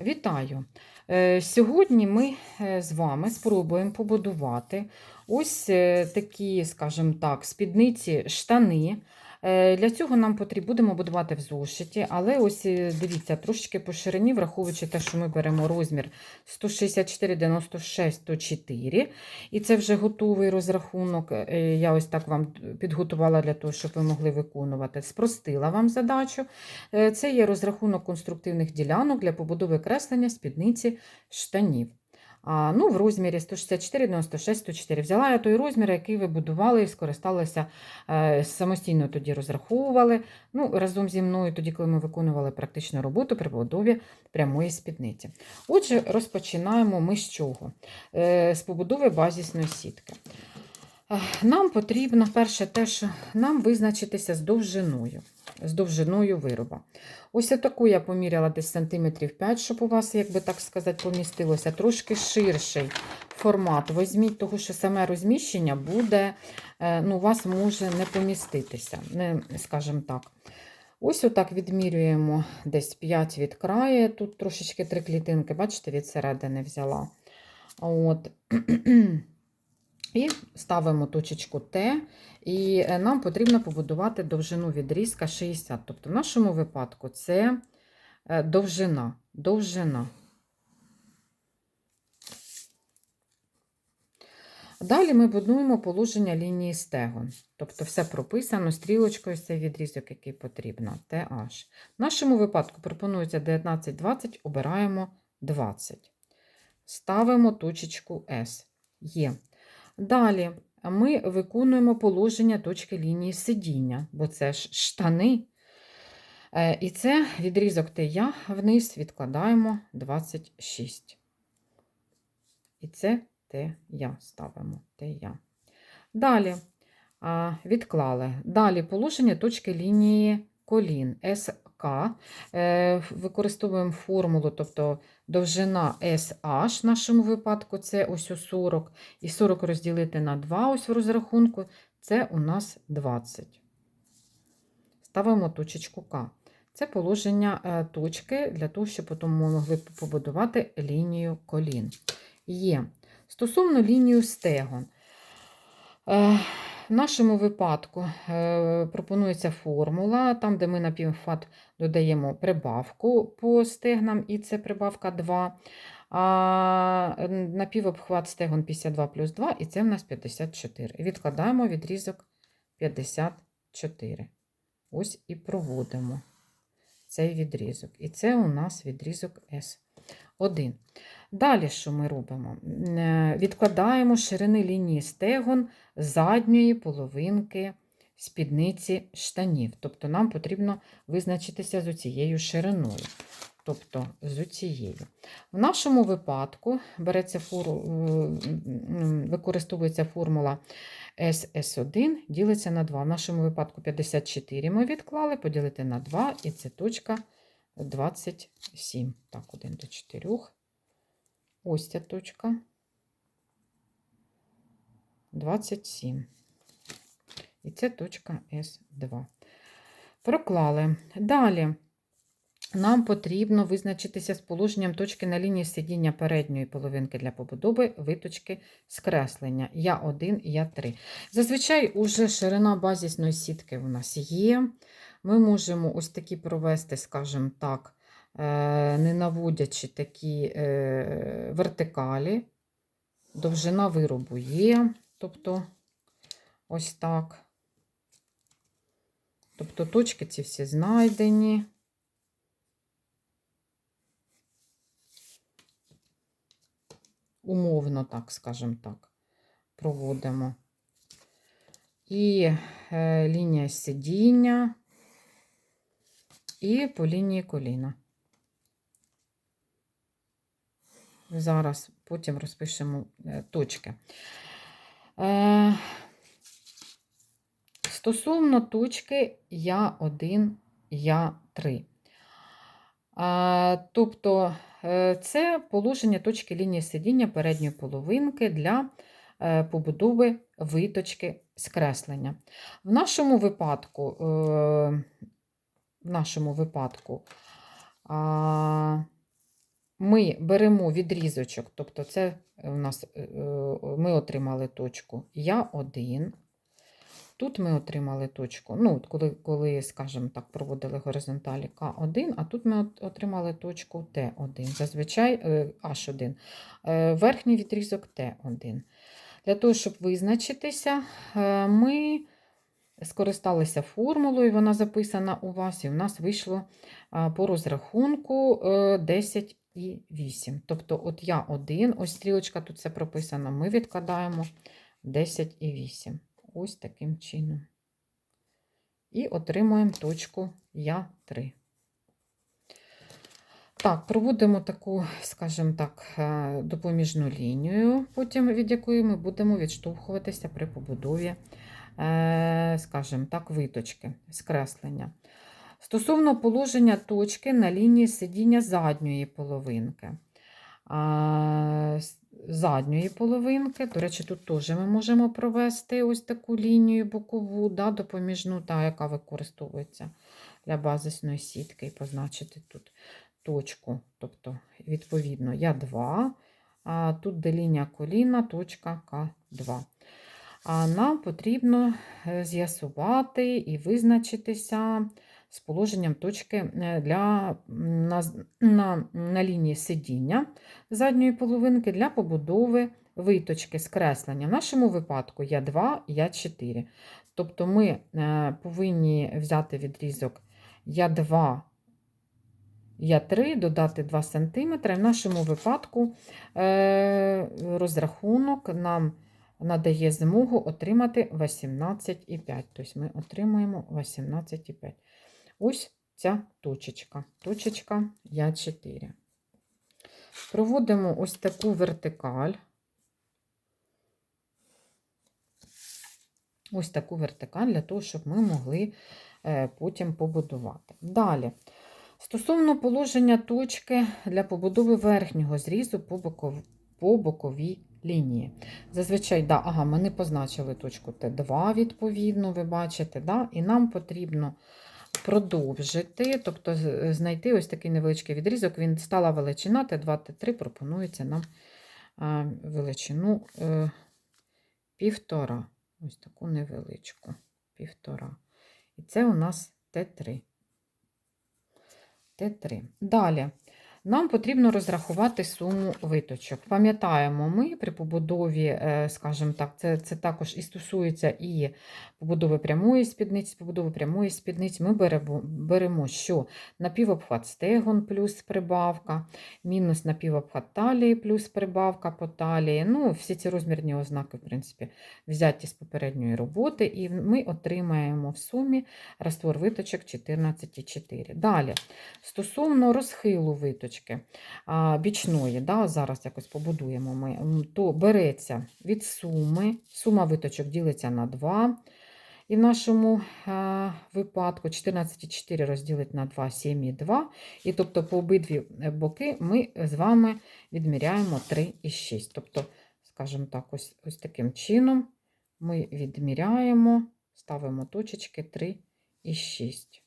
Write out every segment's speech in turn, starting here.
Вітаю! Е, Сьогодні ми е, з вами спробуємо побудувати ось е, такі, скажімо так, спідниці штани. Е, Для цього нам потрібно будемо будувати в зошиті, але ось е, дивіться, трошечки по ширині, враховуючи те, що ми беремо розмір 164, 96, 104. І це вже готовий розрахунок. Е, Я ось так вам підготувала для того, щоб ви могли виконувати. Спростила вам задачу. Це є розрахунок конструктивних ділянок для побудови креслення спідниці штанів. Ну, в розмірі 164, 96, 104. Взяла я той розмір, який ви будували і скористалися, е, самостійно тоді розраховували. Ну, разом зі мною, тоді, коли ми виконували практичну роботу при побудові прямої спідниці. Отже, розпочинаємо ми з чого? Е, з побудови базісної сітки. Нам потрібно перше те, що нам визначитися з довжиною, з довжиною вироба. Ось таку я поміряла десь сантиметрів 5, щоб у вас, як би так сказати, помістилося. Трошки ширший формат. Візьміть, того, що саме розміщення буде, е, ну, у вас може не поміститися, не, скажімо так. Ось отак відмірюємо десь 5 від краю. Тут трошечки три клітинки, бачите, від середини взяла. От. І ставимо точечку Т, і е, нам потрібно побудувати довжину відрізка 60. Тобто, в нашому випадку це е, довжина. довжина. Далі ми будуємо положення лінії стегон. Тобто все прописано стрілочкою цей відрізок, який потрібно. TH. В нашому випадку пропонується 19-20, обираємо 20. Ставимо точечку S. Є. Далі ми виконуємо положення точки лінії сидіння, бо це ж штани. Е, І це відрізок ТЯ вниз відкладаємо 26. І це ТЯ ставимо ТЯ. Далі відклали. Далі положення точки лінії колін СК. Е, Використовуємо формулу, тобто довжина SH в нашому випадку це ось у 40. І 40 розділити на 2 ось в розрахунку, це у нас 20. Ставимо точечку К. Це положення е, точки для того, щоб потім ми могли побудувати лінію колін. Є. Стосовно лінію стегон. Е, В нашому випадку е, пропонується формула, там, де ми на півфат додаємо прибавку по стегнам, і це прибавка 2. А на півобхват стегон 52 плюс 2, і це в нас 54. Відкладаємо відрізок 54. Ось і проводимо цей відрізок. І це у нас відрізок С1. Далі, що ми робимо? Е, Відкладаємо ширини лінії стегон задньої половинки спідниці штанів. Тобто нам потрібно визначитися з цією шириною. Тобто з цією. В нашому випадку береться фору, використовується формула SS1 ділиться на 2. В нашому випадку 54 ми відклали, поділити на 2, і це точка 27. Так, 1 до 4. Ось ця точка. 27. І це точка С2. Проклали. Далі нам потрібно визначитися з положенням точки на лінії сидіння передньої половинки для побудови виточки скреслення. Я 1, я 3. Зазвичай уже ширина базісної сітки у нас є. Ми можемо ось такі провести, скажімо так, е, не наводячи такі е, вертикалі. Довжина виробу є, тобто ось так. Тобто точки ці всі знайдені. Умовно, так, скажімо так, проводимо. І е, лінія сидіння, і по лінії коліна. Зараз потім розпишемо е, точки. Е, Стосовно точки я 1, я 3. Е, тобто це положення точки лінії сидіння передньої половинки для побудови виточки скреслення. В нашому випадку, в нашому випадку ми беремо відрізочок, тобто це у нас е, е, ми отримали точку Я 1. Тут ми отримали точку, ну, коли, коли, скажімо так, проводили горизонталі К1, а тут ми отримали точку Т1, зазвичай е, H1, е, верхній відрізок Т1. Для того, щоб визначитися, ми скористалися формулою, вона записана у вас, і в нас вийшло по розрахунку е, 10 і 8. Тобто, от я 1, ось стрілочка тут це прописано, ми відкладаємо 10 і 8. Ось таким чином. І отримуємо точку Я 3. Так, проводимо таку, скажімо так, е, допоміжну лінію, потім від якої ми будемо відштовхуватися при побудові, е, скажімо так, виточки, скреслення. Стосовно положення точки на лінії сидіння задньої половинки. Задньої половинки, до речі, тут теж ми можемо провести ось таку лінію бокову, да, допоміжну, та, яка використовується для базисної сітки, і позначити тут точку. Тобто, відповідно, я 2, а тут де лінія коліна, точка К2. А нам потрібно е, з'ясувати і визначитися з положенням точки е, для, на, на, на лінії сидіння задньої половинки для побудови виточки скреслення. В нашому випадку я 2, я 4. Тобто ми е, повинні взяти відрізок я 2, я 3, додати 2 см. В нашому випадку розрахунок нам надає змогу отримати 18,5. Тобто ми отримуємо 18,5. Ось ця точечка. Точечка я 4. Проводимо ось таку вертикаль. Ось таку вертикаль для того, щоб ми могли е, потім побудувати. Далі. Стосовно положення точки для побудови верхнього зрізу по, боков... по боковій лінії. Зазвичай, да, ага, ми не позначили точку Т2, відповідно, ви бачите, да? і нам потрібно продовжити, тобто знайти ось такий невеличкий відрізок. Він стала величина Т2, Т3, пропонується нам а, величину е, півтора. Ось таку невеличку. Півтора. І це у нас Т3. Т3. Далі. Нам потрібно розрахувати суму виточок. Пам'ятаємо, ми при побудові, е, скажімо так, це, це також і стосується і побудови прямої спідниці, побудови прямої спідниці. Ми беремо, беремо, що напівобхват стегон плюс прибавка, мінус напівобхват талії плюс прибавка по талії. Ну, всі ці розмірні ознаки, в принципі, взяті з попередньої роботи, і ми отримаємо в сумі раствор виточок 14,4. Далі. Стосовно розхилу виточки а, бічної, да, зараз якось побудуємо ми, то береться від суми, сума виточок ділиться на 2. І в нашому випадку 14,4 розділити на 2, 7,2. І тобто по обидві е, боки ми з вами відміряємо 3,6. Тобто, скажімо так, ось, ось таким чином ми відміряємо, ставимо точечки 3 і 6.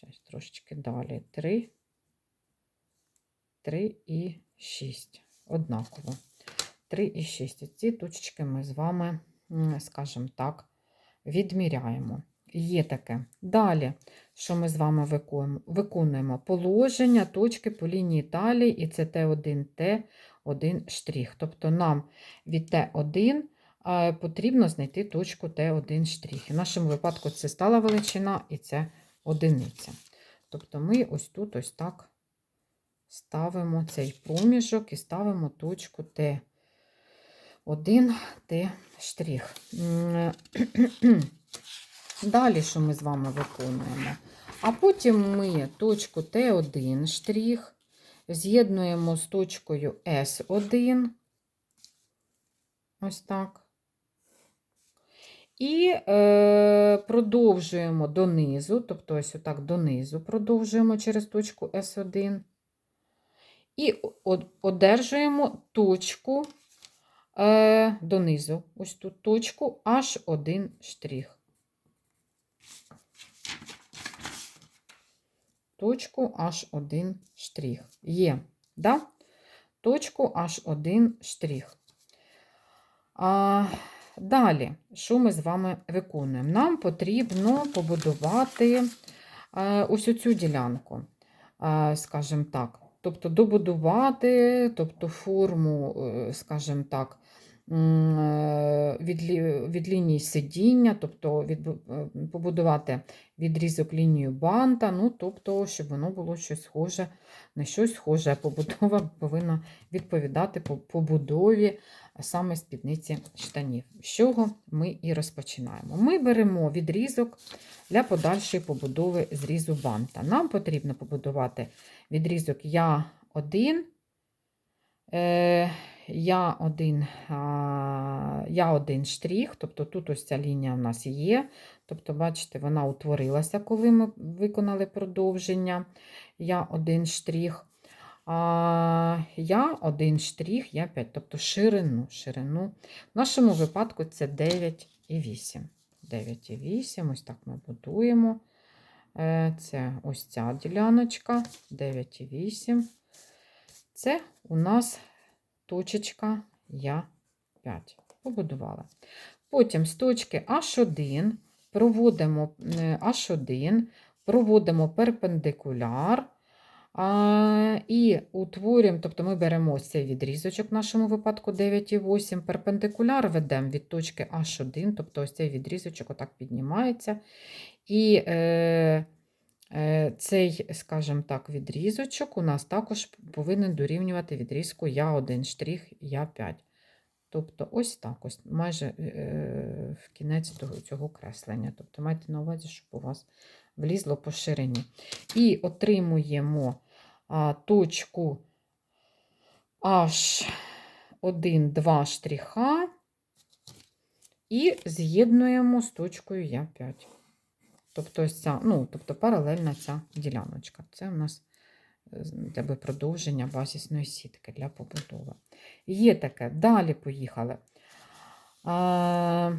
Зараз трошечки далі. 3, 3 і 6. Однаково. 3 і 6. Ці точечки ми з вами, скажімо так, відміряємо. Є таке. Далі, що ми з вами виконуємо? Виконуємо положення точки по лінії талії, і це Т1, Т1 штрих. Тобто нам від Т1 е, потрібно знайти точку Т1 штрих. В нашому випадку це стала величина і це одиниця. Тобто ми ось тут ось так ставимо цей проміжок і ставимо точку Т1, Т штрих. Далі, що ми з вами виконуємо? А потім ми точку Т1 штрих з'єднуємо з точкою С1. Ось так. І е, продовжуємо донизу, тобто ось отак донизу продовжуємо через точку С1. І одержуємо точку е, донизу. Ось тут точку H1 штрих. точку H1 штрих. Є, да? Точку H1 штрих. А, далі, що ми з вами виконуємо? Нам потрібно побудувати е, ось цю ділянку, е, скажімо так. Тобто добудувати, тобто форму, е, скажімо так, від, від лінії сидіння, тобто від, побудувати відрізок лінію банта, ну, тобто, щоб воно було щось схоже, на щось схоже, а побудова повинна відповідати по побудові саме спідниці штанів. З чого ми і розпочинаємо. Ми беремо відрізок для подальшої побудови зрізу банта. Нам потрібно побудувати відрізок Я1, е, Я1, а, Я1 штрих, тобто тут ось ця лінія в нас є. Тобто, бачите, вона утворилася, коли ми виконали продовження. Я1 штрих. А я один штрих, я 5, тобто ширину. ширину. В нашому випадку це 9,8. 9,8, ось так ми будуємо. Е, Це ось ця діляночка, 9,8. Це у нас точечка Я 5. Побудувала. Потім з точки H1 проводимо е, H1, проводимо перпендикуляр. А, І утворюємо, тобто ми беремо цей відрізочок, в нашому випадку 9,8, перпендикуляр ведемо від точки H1, тобто ось цей відрізочок отак піднімається. І е, е, цей, скажімо так, відрізочок у нас також повинен дорівнювати відрізку Я1 штрих, Я5. Тобто ось так, ось майже е, в кінець цього креслення. Тобто майте на увазі, щоб у вас влізло по ширині. І отримуємо точку H1, 2 штриха і з'єднуємо з точкою Я5. Тобто, ось ця, ну, тобто паралельна ця діляночка. Це у нас е, якби, продовження базисної сітки для побудови. Є таке. Далі поїхали. А,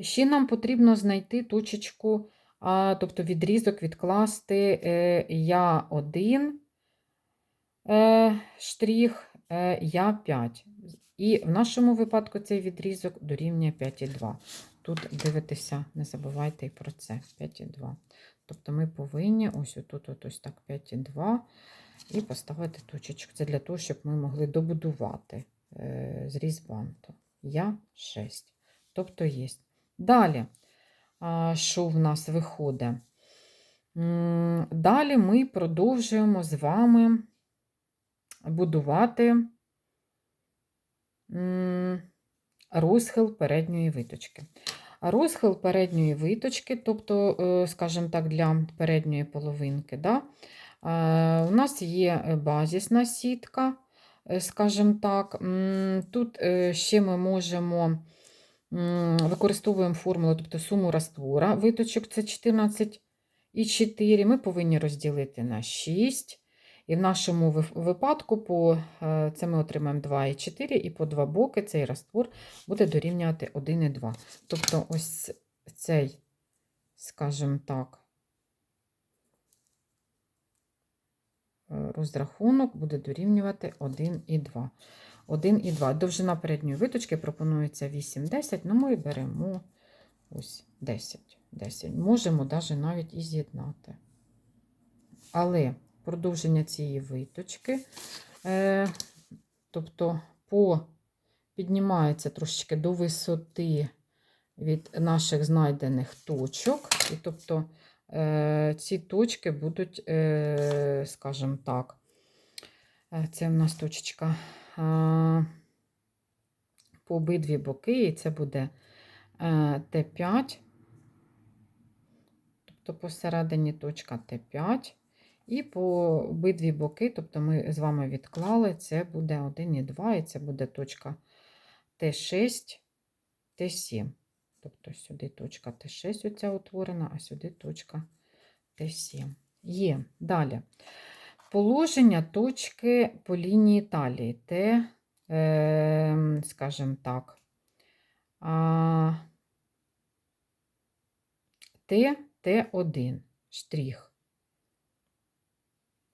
Ще нам потрібно знайти точечку, а, тобто відрізок відкласти е, Я1 е, штрих, е, Я5. І в нашому випадку цей відрізок дорівнює 5,2. Тут дивитися, не забувайте і про це. 5,2. Тобто ми повинні ось отут от ось так 5,2 і поставити точечку. Це для того, щоб ми могли добудувати е, зріз банту. Я 6. Тобто є. Далі, що в нас виходить? Далі ми продовжуємо з вами будувати розхил передньої виточки. Розхил передньої виточки, тобто, е, скажімо так, для передньої половинки, да, е, у нас є базисна сітка, е, скажімо так. Тут е, ще ми можемо використовуємо формулу, тобто суму раствора виточок це 14 і 4. Ми повинні розділити на 6. І в нашому випадку по, е, це ми отримаємо 2 і по два боки цей раствор буде дорівнювати 1 і 2. Тобто ось цей, скажімо так, е, розрахунок буде дорівнювати 1 і 2. 1 і 2. Довжина передньої виточки пропонується 8-10, ну ми беремо ось 10. 10. Можемо навіть і з'єднати. Але продовження цієї виточки, е, тобто по, піднімається трошечки до висоти від наших знайдених точок. І тобто е, ці точки будуть, е, скажімо так, це в нас точечка по обидві боки, і це буде е, Т5, тобто посередині точка Т5. І по обидві боки, тобто ми з вами відклали, це буде 1 і 2, і це буде точка Т6, Т7. Тобто сюди точка Т6 оця утворена, а сюди точка Т7. Є. Далі. Положення точки по лінії талії. Т, е, скажімо так, Т, Т1 штрих.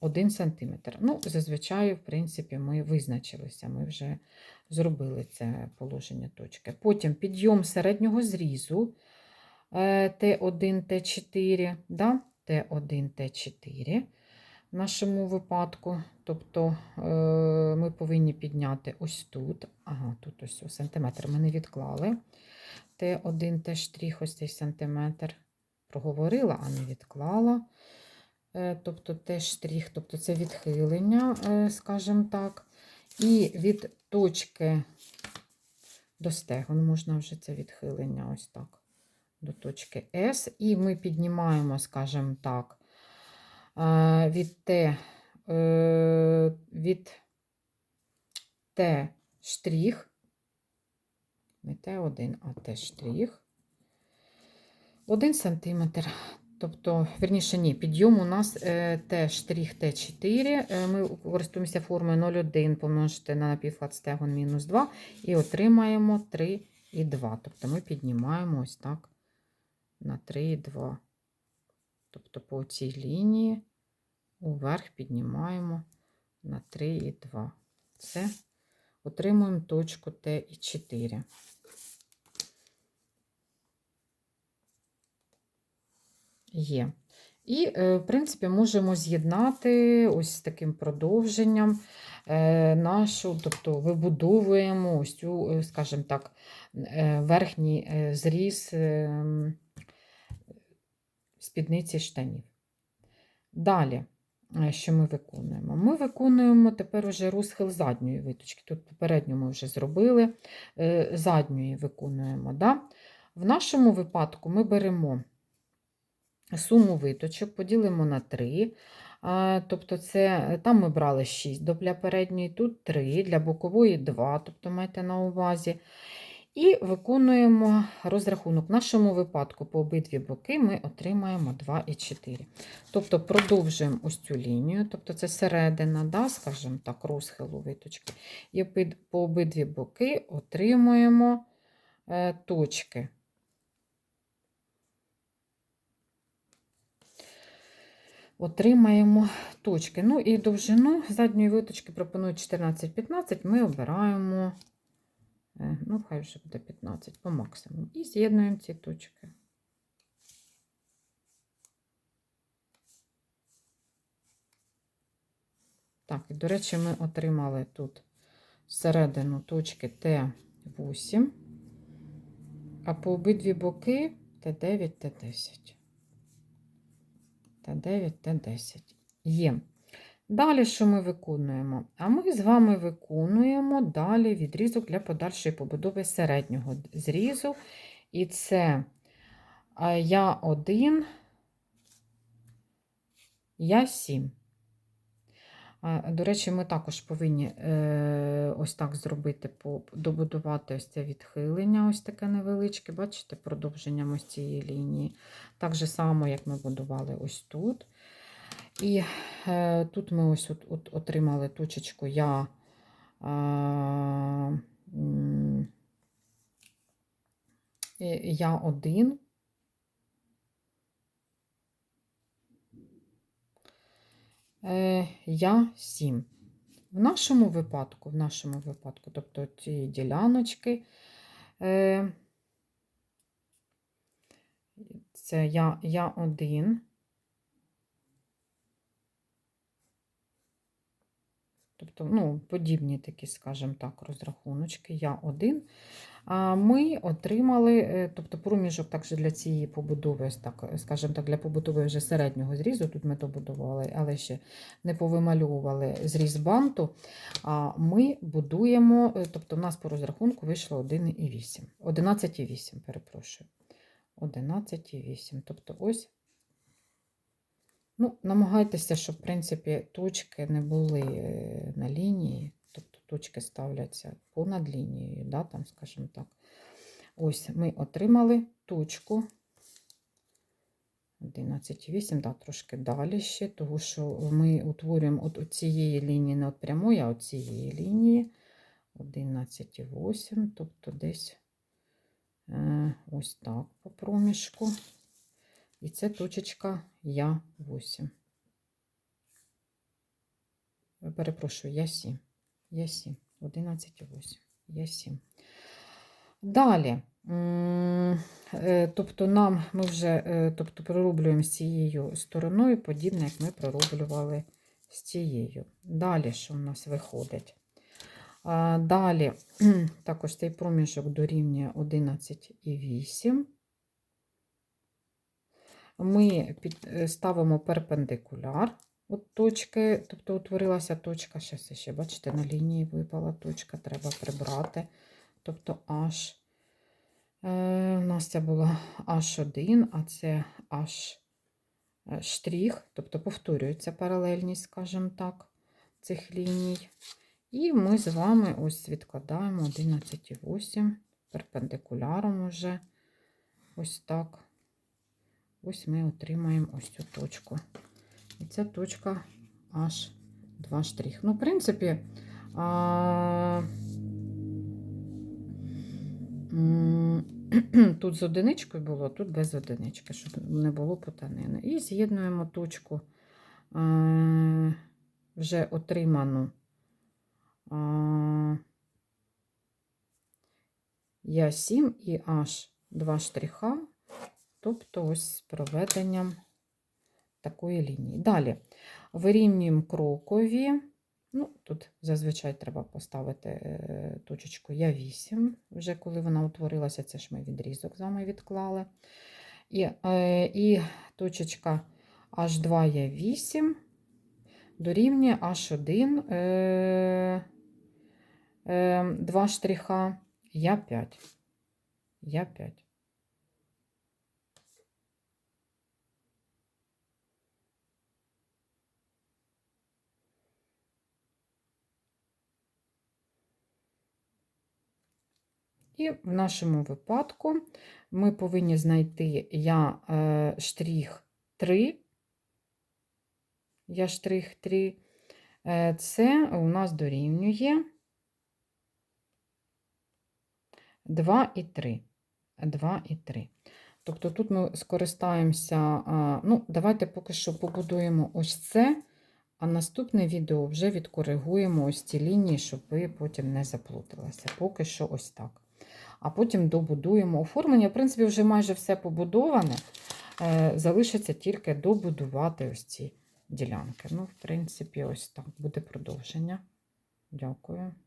1 см. Ну, зазвичай, в принципі, ми визначилися, ми вже зробили це положення точки. Потім підйом середнього зрізу е, Т1, Т4, да? Т1, Т4 в нашому випадку. Тобто е, ми повинні підняти ось тут. Ага, тут ось о, сантиметр ми не відклали. Т1, Т штрих, ось цей сантиметр. Проговорила, а не відклала. Е, Тобто Т штрих, тобто це відхилення, е, скажімо так. І від точки до стегон можна вже це відхилення ось так. До точки С. І ми піднімаємо, скажімо так, е, від Т від Т штрих, не Т1, а Т штрих. 1 сантиметр. Тобто, верніше, ні, підйом у нас е, Т штрих Т4. Е, Ми користуємося формою 0,1 помножити на напівфлат стегон мінус 2 і отримаємо 3,2. Тобто ми піднімаємо ось так на 3,2. Тобто по цій лінії уверх піднімаємо на 3,2. Це отримуємо точку Т і 4. Є. І, е, в принципі, можемо з'єднати ось з таким продовженням е, нашу, тобто вибудовуємо ось цю, е, скажімо так, верхній зріз е, спідниці штанів. Далі, що ми виконуємо? Ми виконуємо тепер уже розхил задньої виточки. Тут попередньо ми вже зробили, задньої виконуємо. Да? В нашому випадку ми беремо суму виточок, поділимо на 3. Тобто це, там ми брали 6 для передньої, тут 3, для бокової 2, тобто майте на увазі. І виконуємо розрахунок. В нашому випадку по обидві боки ми отримаємо 2 і 4. Тобто продовжуємо ось цю лінію, тобто це середина, да, скажімо так, розхилу виточки. І по обидві боки отримуємо е, точки. Отримаємо точки. Ну і довжину задньої виточки пропонують 14-15, ми обираємо, е, ну, хай вже буде 15 по максимуму. І з'єднуємо ці точки. Так, і, до речі, ми отримали тут середину точки Т8, а по обидві боки Т9, Т10. Т9, Т10. Є. Далі, що ми виконуємо? А ми з вами виконуємо далі відрізок для подальшої побудови середнього зрізу. І це я 1, я 7. До речі, ми також повинні е, ось так зробити, добудувати ось це відхилення, ось таке невеличке, бачите, продовженням ось цієї лінії. Так же само, як ми будували ось тут. І е, тут ми ось от, от, отримали точечку я. Е, я один. Я 7. В нашому випадку, в нашому випадку, тобто цієї діляночки, е, це я, я 1. Тобто, ну, подібні такі, скажімо так, розрахуночки, я 1. А ми отримали, е, тобто проміжок також для цієї побудови, так, скажімо так, для побудови вже середнього зрізу, тут ми добудували, але ще не повимальовували зріз банту. А ми будуємо, е, тобто в нас по розрахунку вийшло 1,8. 11,8, перепрошую. 11,8. Тобто ось. Ну, намагайтеся, щоб, в принципі, точки не були е, на лінії, точки ставляться понад лінією, да, там, скажімо так. Ось ми отримали точку 11,8, да, трошки далі ще, тому що ми утворюємо от, цієї лінії, не от прямої, а от цієї лінії 11,8, тобто десь Е, Ось так по проміжку. І це точечка Я 8. Е, Перепрошую, Я 7. Я 7. 11,8. Я 7. Далі. е, Тобто нам ми вже е, тобто, пророблюємо з цією стороною, подібне, як ми пророблювали з цією. Далі, що в нас виходить? Далі також цей проміжок дорівнює 11,8. Ми е, ставимо перпендикуляр от точки, тобто утворилася точка, зараз ще, бачите, на лінії випала точка, треба прибрати. Тобто H. Е, у нас це була H1, а це H е, штрих, тобто повторюється паралельність, скажімо так, цих ліній. І ми з вами ось відкладаємо 11,8 перпендикуляром уже. Ось так. Ось ми отримаємо ось цю точку. І ця точка аж 2 штрих. Ну, в принципі, а... тут з одиничкою було, тут без одинички, щоб не було потанини. І з'єднуємо точку е, вже отриману. А, Я 7 і аж 2 штриха, тобто ось з проведенням такої лінії. Далі вирівнюємо крокові. Ну, Тут зазвичай треба поставити е, точечку Я 8, вже коли вона утворилася, це ж ми відрізок з вами відклали. І, е, і точечка H2 Я 8 дорівнює H1. Е, е, 2 штриха, я 5. Я 5. І в нашому випадку ми повинні знайти я е, штрих 3. Я штрих 3. Е, це у нас дорівнює 2 і 3. 2 і 3. Тобто тут ми скористаємося, а, ну, давайте поки що побудуємо ось це, а наступне відео вже відкоригуємо ось ці лінії, щоб ви потім не заплуталися. Поки що ось так. А потім добудуємо оформлення. В принципі, вже майже все побудоване. Е, Залишиться тільки добудувати ось ці ділянки. Ну, в принципі, ось так буде продовження. Дякую.